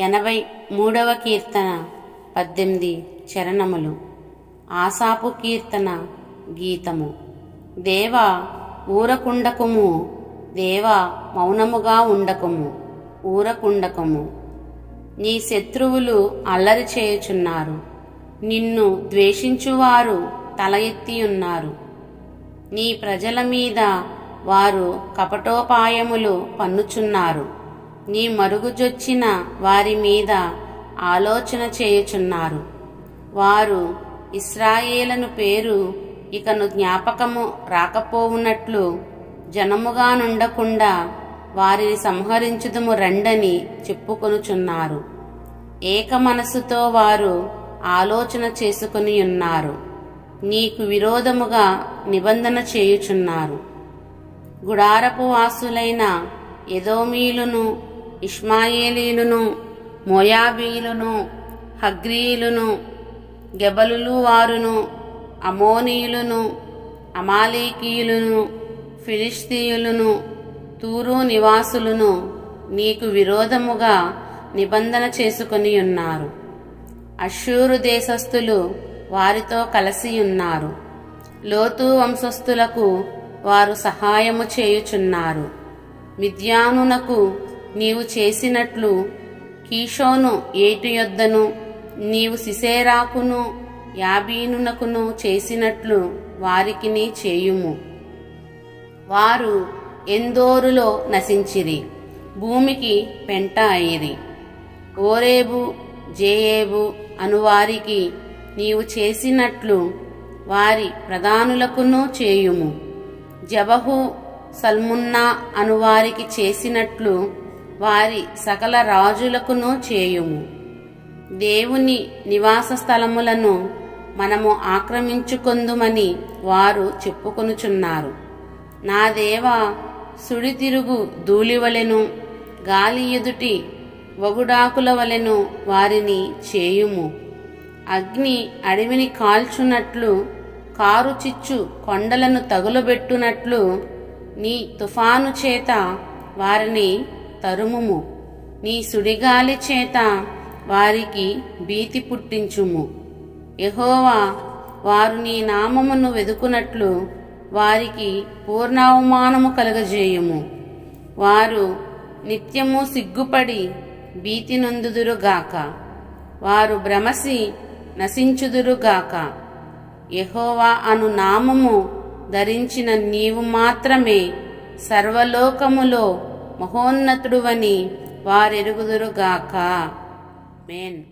ఎనభై మూడవ కీర్తన పద్దెనిమిది చరణములు. ఆసాపు కీర్తన గీతము. దేవ ఊరకుండకుము. దేవ మౌనముగా ఉండకుము. ఊరకుండకము. నీ శత్రువులు అల్లరి చేయుచున్నారు. నిన్ను ద్వేషించువారు తల ఎత్తి ఉన్నారు నీ ప్రజల మీద వారు కపటోపాయములు పన్నుచున్నారు. నీ మరుగుజొచ్చిన వారి మీద ఆలోచన చేయుచున్నారు. వారు ఇస్రాయేలను పేరు ఇకను జ్ఞాపకము రాకపోవునట్లు జనముగా నుండకుండా వారిని సంహరించుదుము రండని చెప్పుకొనుచున్నారు. ఏక మనసుతో వారు ఆలోచన చేసుకుని ఉన్నారు నీకు విరోధముగా నిబంధన చేయుచున్నారు. గుడారపు వాసులైన ఎదోమీలును ఇష్మాయేలీలును మోయాబీలును హగ్రీయులును గెబలులు వారును అమోనీయులను అమాలేకీయులను ఫిలిస్తీయులను తూరు నివాసులను నీకు విరోధముగా నిబంధన చేసుకుని ఉన్నారు. అశ్షూరు దేశస్థులు వారితో కలిసి ఉన్నారు. లోతు వంశస్థులకు వారు సహాయము చేయుచున్నారు. మిద్యానునకు నీవు చేసినట్లు కీషోను ఏటు యొద్దను నీవు సిసేరాకును యాబీనునకును చేసినట్లు వారికిని చేయుము. వారు ఎందోరులో నశించిరి భూమికి పెంట అయిరి. ఓరేబు జేయేబు అనువారికి నీవు చేసినట్లు వారి ప్రధానులకును చేయుము. జబహు సల్మున్నా అనువారికి చేసినట్లు వారి సకల రాజులకును చేయుము. దేవుని నివాస స్థలములను మనము ఆక్రమించుకొందుమని వారు చెప్పుకొనుచున్నారు. నా దేవ సుడితిరుగు ధూళివలెను గాలి ఎదుటి వగుడాకుల వలెను వారిని చేయుము. అగ్ని అడవిని కాల్చున్నట్లు కారు చిచ్చు కొండలను తగులబెట్టునట్లు నీ తుఫాను చేత వారిని తరుముము. నీ సుడిగాలి చేత వారికి భీతి పుట్టించుము. యహోవా వారు నీ నామమును వెదుకునట్లు వారికి పూర్ణావమానము కలగజేయుము. వారు నిత్యము సిగ్గుపడి భీతి నొందుదురుగాక. వారు భ్రమసి నశించుదురుగాక. యహోవా అను నామము ధరించిన నీవు మాత్రమే సర్వలోకములో మహోన్నతుడువని వారెరుగుదురుగాక. మేన్.